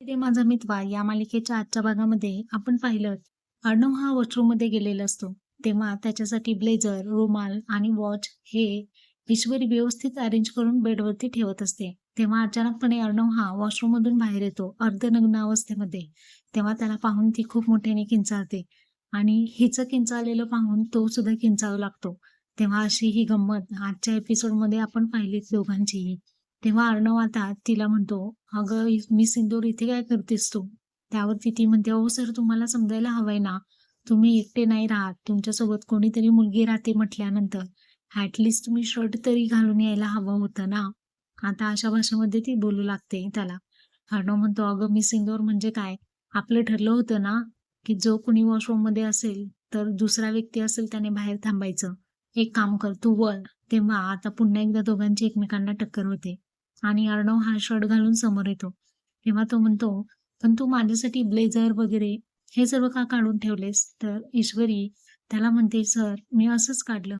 माझा मितवा या मालिकेच्या आजच्या भागामध्ये आपण पाहिलं अर्णव हा वॉशरूममध्ये गेलेला असतो. तेव्हा त्याच्यासाठी ब्लेझर रुमाल आणि वॉच हे ईश्वरी व्यवस्थित अरेंज करून बेडवरती ठेवत असते. तेव्हा अचानकपणे अर्णव हा वॉशरूम मधून बाहेर येतो अर्धनग्न अवस्थेमध्ये. तेव्हा त्याला पाहून ती खूप मोठ्याने किंचाळते आणि हिचं किंचाळलेलं पाहून तो सुद्धा किंचाळू लागतो. तेव्हा अशी ही गंमत आजच्या एपिसोडमध्ये आपण पाहिलीच दोघांचीही. तेव्हा अर्णव आता तिला म्हणतो अगं मी सिंदूर इथे काय करतेस तू? त्यावरती ती म्हणते हो सर तुम्हाला समजायला हवंय ना. तुम्ही एकटे नाही राहत. तुमच्यासोबत कोणीतरी मुलगी राहते म्हटल्यानंतर. ऍटलिस्ट तुम्ही शर्ट तरी घालून यायला हवं होतं ना. आता अशा भाषेमध्ये ती बोलू लागते त्याला. अर्णव म्हणतो अगं मी सिंदूर म्हणजे काय? आपलं ठरलं होतं ना की जो कुणी वॉशरूममध्ये असेल तर दुसरा व्यक्ती असेल त्याने बाहेर थांबायचं. एक काम कर तू वर तेव्हा आता पुन्हा एकदा दोघांची एकमेकांना टक्कर होते. आणि अर्णव हा शर्ट घालून समोर येतो. तेव्हा तो म्हणतो पण तू माझ्यासाठी ब्लेझर वगैरे हे सर्व का काढून ठेवलेस? तर ईश्वरी त्याला म्हणते सर मी असंच काढलं.